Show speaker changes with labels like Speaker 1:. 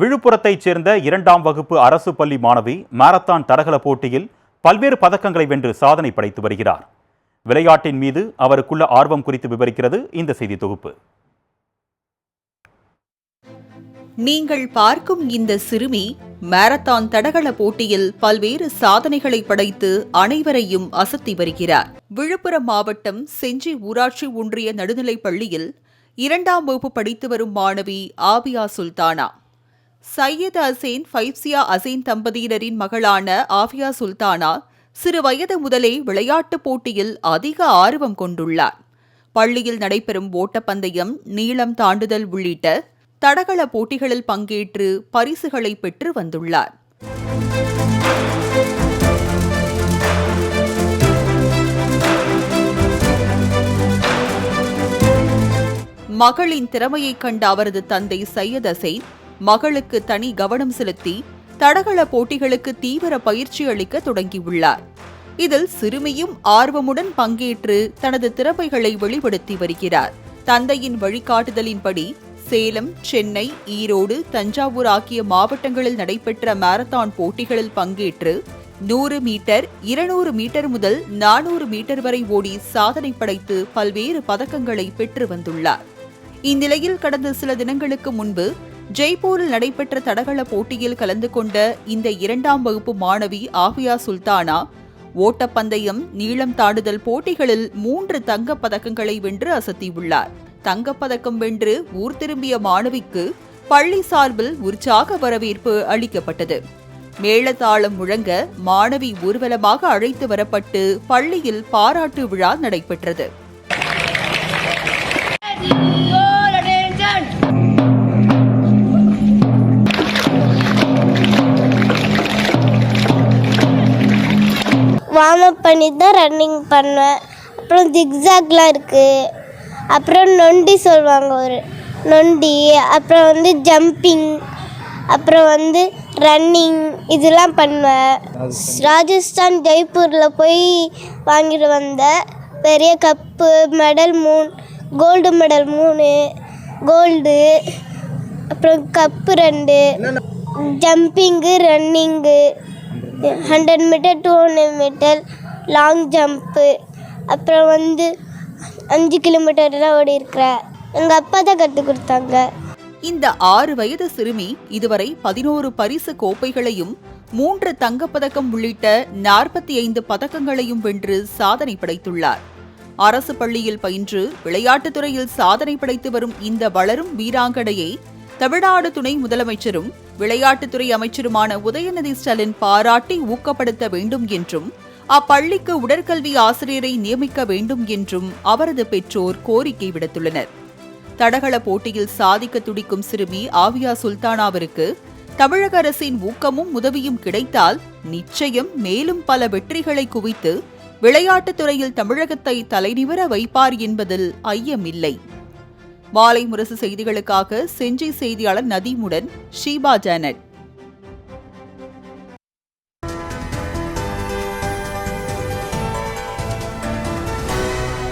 Speaker 1: விழுப்புரத்தைச் சேர்ந்த இரண்டாம் வகுப்பு அரசு பள்ளி மாணவி மாரத்தான் தடகள போட்டியில் பல்வேறு பதக்கங்களை வென்று சாதனை படைத்து வருகிறார். விளையாட்டின் மீது அவருக்குள்ள ஆர்வம் குறித்து விவரிக்கிறது இந்த செய்தி தொகுப்பு.
Speaker 2: நீங்கள் பார்க்கும் இந்த சிறுமி மாரத்தான் தடகள போட்டியில் பல்வேறு சாதனைகளை படைத்து அனைவரையும் அசத்தி வருகிறார். விழுப்புரம் மாவட்டம் செஞ்சி ஊராட்சி ஒன்றிய நடுநிலைப் பள்ளியில் இரண்டாம் வகுப்பு படித்து வரும் மாணவி ஆபியா சுல்தானா. சையத் அசேன் ஃபைப்சியா அசேன் தம்பதியினரின் மகளான ஆஃபியா சுல்தானா சிறு வயது முதலே விளையாட்டுப் போட்டியில் அதிக ஆர்வம் கொண்டுள்ளார். பள்ளியில் நடைபெறும் ஓட்டப்பந்தயம் நீளம் தாண்டுதல் உள்ளிட்ட தடகள போட்டிகளில் பங்கேற்று பரிசுகளை பெற்று வந்துள்ளார். மகளின் திறமையைக் கண்ட அவரது தந்தை சையத் அசைன் மகளுக்கு தனி கவனம் செலுத்தி தடகள போட்டிகளுக்கு தீவிர பயிற்சி அளிக்க தொடங்கியுள்ளார். இதில் சிறுமியும் ஆர்வமுடன் பங்கேற்று தனது திறமைகளை வெளிப்படுத்தி வருகிறார். தந்தையின் வழிகாட்டுதலின்படி சேலம் சென்னை ஈரோடு தஞ்சாவூர் ஆகிய மாவட்டங்களில் நடைபெற்ற மாரத்தான் போட்டிகளில் பங்கேற்று நூறு மீட்டர் இருநூறு மீட்டர் முதல் நானூறு மீட்டர் வரை ஓடி சாதனை படைத்து பல்வேறு பதக்கங்களை பெற்று வந்துள்ளார். இந்நிலையில் கடந்த சில தினங்களுக்கு முன்பு ஜெய்ப்பூரில் நடைபெற்ற தடகள போட்டியில் கலந்து கொண்ட இந்த இரண்டாம் வகுப்பு மாணவி ஆஃபியா சுல்தானா ஓட்டப்பந்தயம் நீளம் தாண்டுதல் போட்டிகளில் மூன்று தங்கப் பதக்கங்களை வென்று அசத்தியுள்ளார். தங்கப்பதக்கம் வென்று ஊர் திரும்பிய மாணவிக்கு பள்ளி சார்பில் உற்சாக வரவேற்பு அளிக்கப்பட்டது. மேளதாளம் முழங்க மாணவி ஊர்வலமாக அழைத்து வரப்பட்டு பள்ளியில் பாராட்டு விழா நடைபெற்றது.
Speaker 3: வார்ம் அப் பண்ணி தான் ரன்னிங் பண்ணுவேன். அப்புறம் ஜிக்ஸாக்லாம் இருக்குது அப்புறம் நொண்டி சொல்லுவாங்க ஒரு நொண்டி அப்புறம் வந்து ஜம்பிங் அப்புறம் வந்து ரன்னிங் இதெல்லாம் பண்ணுவேன். ராஜஸ்தான் ஜெய்ப்பூரில் போய் வாங்கிட்டு வந்தேன். பெரிய கப்பு மெடல் மூணு கோல்டு மெடல் மூணு கோல்டு அப்புறம் கப்பு ரெண்டு jumping running hundred metre two hundred metre long jump அப்புறம் வந்து அஞ்சு கிலோமீட்டர்லாம் ஓடி இருக்கிறேன் எங்கள் அப்பா தான் கற்றுக் கொடுத்தாங்க.
Speaker 2: இந்த ஆறு வயது சிறுமி இதுவரை பதினோரு பரிசு கோப்பைகளையும் மூன்று தங்கப்பதக்கம் உள்ளிட்ட நாற்பத்தி ஐந்து பதக்கங்களையும் வென்று சாதனை படைத்துள்ளார். அரசு பள்ளியில் பயின்று விளையாட்டுத்துறையில் சாதனை படைத்து வரும் இந்த வளரும் வீராங்கனையை தமிழ்நாடு துணை முதலமைச்சரும் விளையாட்டுத்துறை அமைச்சருமான உதயநிதி ஸ்டாலின் பாராட்டி ஊக்கப்படுத்த வேண்டும் என்றும் அப்பள்ளிக்கு உடற்கல்வி ஆசிரியரை நியமிக்க வேண்டும் என்றும் அவரது பெற்றோர் கோரிக்கை விடுத்துள்ளனர். தடகள போட்டியில் சாதிக்க துடிக்கும் சிறுமி ஆவியா சுல்தானாவிற்கு தமிழக அரசின் ஊக்கமும் உதவியும் கிடைத்தால் நிச்சயம் மேலும் பல வெற்றிகளை குவித்து விளையாட்டுத் துறையில் தமிழகத்தை தலைநிவர வைப்பார் என்பதில் ஐயமில்லை. மாலை முரசு செய்திகளுக்காக செஞ்சி செய்தியாளர் நதீமுடன் ஷீபா ஜானட்.